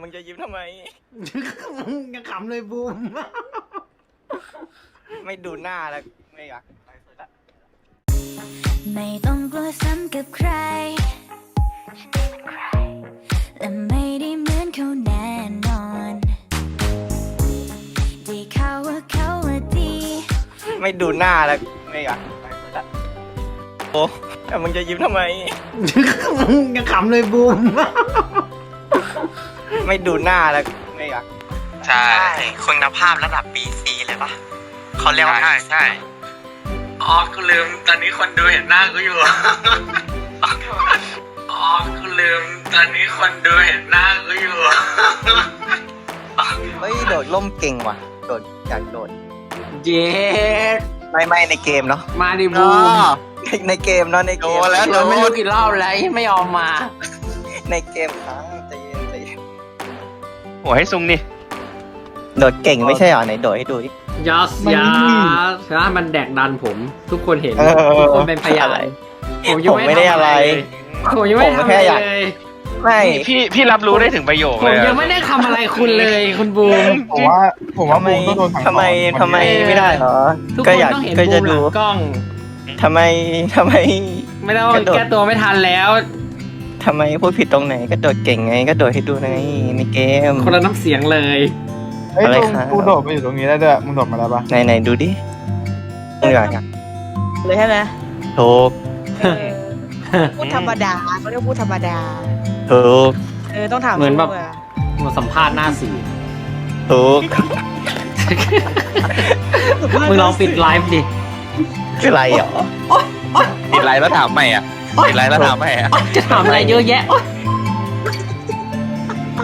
มึงจะยิ้มทำไม ยังขำเลยบูม ไม่ดูหน้าแล้วไม่อยากไปสุดละไม่ต้องกลัวซ้ำกับใคร และไม่ได้เหมือนเขาแน่นอนได้ข่าวว่าเขาว่าดี ไม่ดูหน้าแล้วไม่อยากไปสุดละโอ้แต่มึงจะยิ้มทำไม ยังขำเลยบูม ไม่ดูหน้าแล้วไม่อยากใช่คุณภาพระดับ BC เลยปะเขาเรียกว่าใช่ใช่อ๋อกูลืมตอนนี้คนดูเห็นหน้ากูอยู่อ๋อกูลืมตอนนี้คนดูเห็นหน้ากูอยู่เฮ้ยโดดล่มเก่งว่ะ โดดอยากโดด เย็ดไม่ไม่ในเกมเนาะมาดิบูมในในเกมเนาะในเกมโดนแล้วเราไม่รู้กี่รอบแล้วไม่ยอมมา ในเกมครั้ง หัวให้ซุงนี่โดดเก่งไม่ใช่เหรอไหนโดดให้ดูดิ ยัสมันยัสถ้ามันแดกดันผม ทุกคนเห็นเออทุกคนเป็นพยานอะไรผมยังผมไม่ได้ทำอะไรเลยผมยังไม่ผมทำแค่อะไรอยาก เลยไม่พี่พี่รับรู้ได้ถึงประโยคผเลมยยังไม่ได้ทำอะไรคุณเลยคุณบูมผมว่าผมว่าทำไมบูมต้องโดนถังทำไมทำไมไม่ได้เหรอ ทุกก็นอยากต้องเห็นก็บูจะมหลัดูงกล้อง ทำไมทำไม ไม่ต้องกระโดด แก้ตัวไม่ทันแล้ว ทำไมพูดผิดตรงไหนก็โดดเก่งไง ก็โดดให้ดูไงในเกม คนละน้ำเสียงเลย เฮ้ยอะไรลุงครับ กูโดดมาอยู่ตรงนี้ได้ด้วยมึงโดดมาได้ปะไหนไหนดูดิมึงอยากอยากเลยใช่ไหมถูกเออพูดธรรมดาเขาเรียกพูดธรรมดา ถูกเออต้องถามเหมือนแบบลูกะมาสัมภาษณ์หน้าสื่อถูกมึงลองปิดไลฟ์ดิ คืออะไรเหรอปิดไลน์แล้วถามใหม่อะ ปิดไลน์แล้วถามใหม่อะจะถามอะไรเยอะแยะโอ๊ย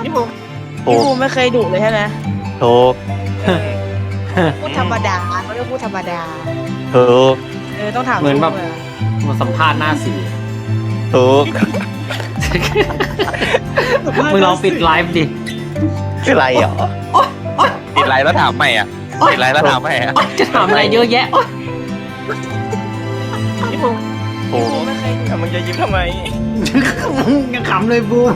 พี่บูมถูพี่กบูมไม่เคยดุเลยใช่ไหมถูกเออพูดธรรมดาเขาเรียกพูดธรรมดาถูกเออต้องถามเหมือนแบบลูกะมาสัมภาษณ์หน้าสื่อถูกมึงลองปิดไลฟ์ดิ คืออะไรเหรอปิดไลน์แล้วถามใหม่อะปิดไลน์แล้วถามใหม่อะจะถามอะไรเยอะแยะโอ๊ยพี่บูมถูพี่บูก มไม่เคยดุแต่มึงจะยิ้มทำไม ยังขำเลยบูม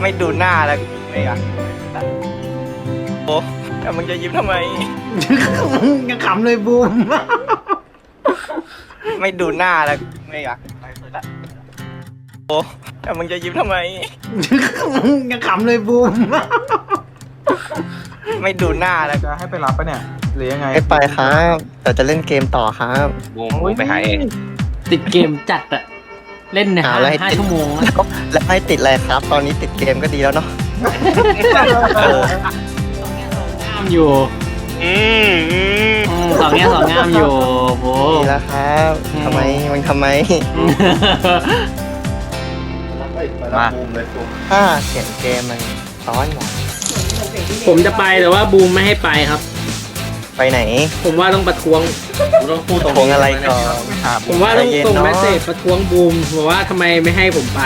ไม่ดูหน้าแล้วไม่อยากโอ้แต่มึงจะยิ้มทำไม ยังขำเลยบูมไม่ดูหน้าแล้วไม่อยากไปสุดละโอ้แต่มึงจะยิ้มทำไม ยังขำเลยบูมไม่ดูหน้าแล้วจะให้ไปรับปะเนี่ย หรือยังไง ไม่ไปครับ แต่จะเล่นเกมต่อครับ บูมบูมไปหาเอง ติดเกมจัดอะเล่นเนี่ยอ่าห้าแล้วให้ห้าติด ชั่วโมงอะแล้วแล้วให้ติดอะไรครับ ตอนนี้ติดเกมก็ดีแล้วเนาะเอองามอยู่อืมอืมอืมสองแง่สองงามอยู่โอ้ดีแล้วครับทำไมมันทำไมมาถ้าเสียงเกมมันซ้อนหมดผมจะไปแต่ว่าบูมไม่ให้ไปครับ ไปไหน ผมว่าต้องประท้วงต้องพูดตรงทวงอะไรก่อนถามผมว่าต้องใจเย็นส่งเนอะเมสเซจประท้วงบูมบอกว่าทำไมไม่ให้ผมไป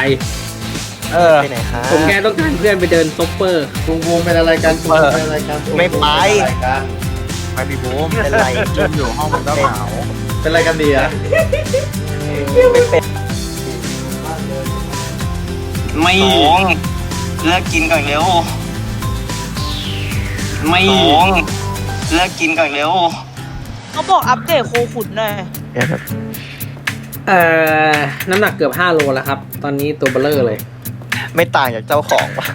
เออ ไปไหนครับผมแค่ต้องการเพื่อนไปเดินซ็อปเปอร์บูมบูมเป็นอะไรกันบูมเป็นอะไรกันไม่ไปไปดิบูมเป็นไรบูมอยู่ห้องมันก็เหงาเป็นอะไรกันดีอะไม่เป็นไม่สองเลิกกินก่อนเร็วไม่สอง เลิกกินก่อนเร็วเขาบอกอัปเดตโคขุนหน่อยเอ่อ น้ำหนักเกือบ5โลแล้วครับ ตอนนี้ตัวเบลเลอร์เลย ไม่ต่างจากเจ้าของปะ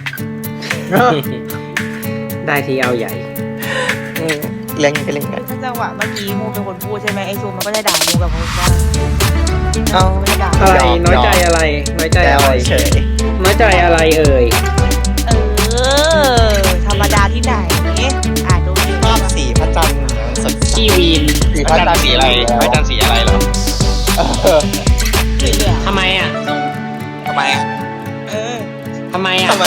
ได้ทีเอาใหญ่ อืมเลี้ยงก็เลี้ยงกันถ้าจังหวะเมื่อกี้มูเป็นคนพูดใช่ไหมไอ้ซูมมันก็จะด่ามูกับมูว่าเอ้าไม่ได้ด่าอะไรยอมน้อยใจอะไร น้อยใจแซวอะไร เฉยน้อยใจอะไรเอ่ย พระจันทร์สีอะไรพระจันทร์สีอะไรเหรอเออเหลืองทำไมอะทำไมอะเออทำไมอะทำไม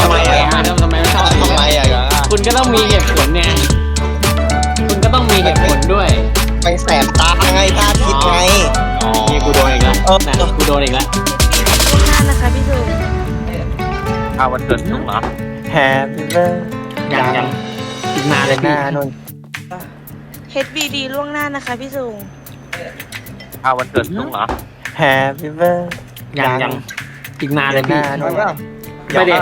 ทำไมอะทำไมทำไมไม่ชอบสีทำไมอะคุณก็ต้องมีเหตุผลเนี่ยคุณก็ต้องมีเหตุผลด้วยไปแสบตาไงพระอาทิตย์ไงอ๋อนี่กูโดนอีกแล้วเออนะกูโดนอีกแล้วล่วงหน้านะคะพี่ซูมเอาวันเกิดลุงเหรอ Happy birthday ยังยังอีกนานเลยหพี่น้านุ่น HBD ล่วงหน้านะคะพี่ซูมเอาวันเกิดลุงเหรอ Happy birthday ยังยังอีกนานเลยหพี่ น้านุ่นยไปเด็ก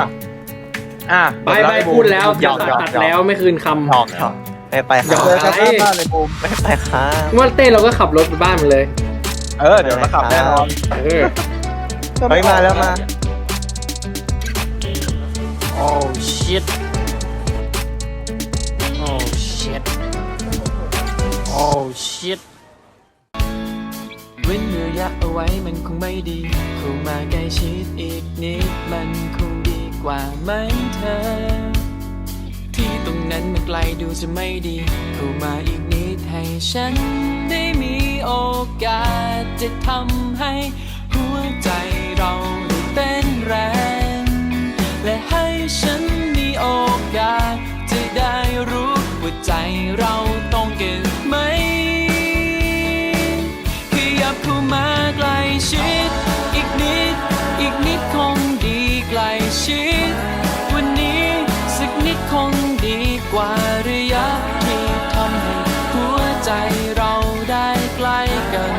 อะไปไปพูดแล้วหยอกตัดหยอกตัดหยอกแล้วไม่คืนคหอกหยอกไม่ไปคหยรัอบกเจอกันที่บ้านเลยบูมไม่ไปครับำว่าเต้เราก็ขับรถไปบ้านมันเลย เออเดี๋ยวมาขับแน่นอนเออ เฮ้ยมาแล้วมา โอ้ชิต โอ้ชิตเว้นระยะเอาไว้มันคงไม่ดีเข้ามาใกล้ชิดอีกนิดมันคงดีกว่าไหมเธอ ที่ตรงนั้นมันไกลดูจะไม่ดีเข้ามาอีกนิดให้ฉันได้มีโอกาสจะทำให้หัวใจเราได้เต้นแรง และให้ฉันมีโอกาส ชิดวันนี้สักนิดคงดีกว่าระยะที่ทำให้หัวใจเราได้ใกล้กัน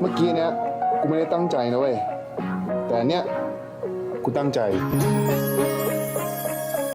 เมื่อกี้เนี้ยกูไม่ได้ตั้งใจนะเว้ย แต่เนี้ยกูตั้งใจ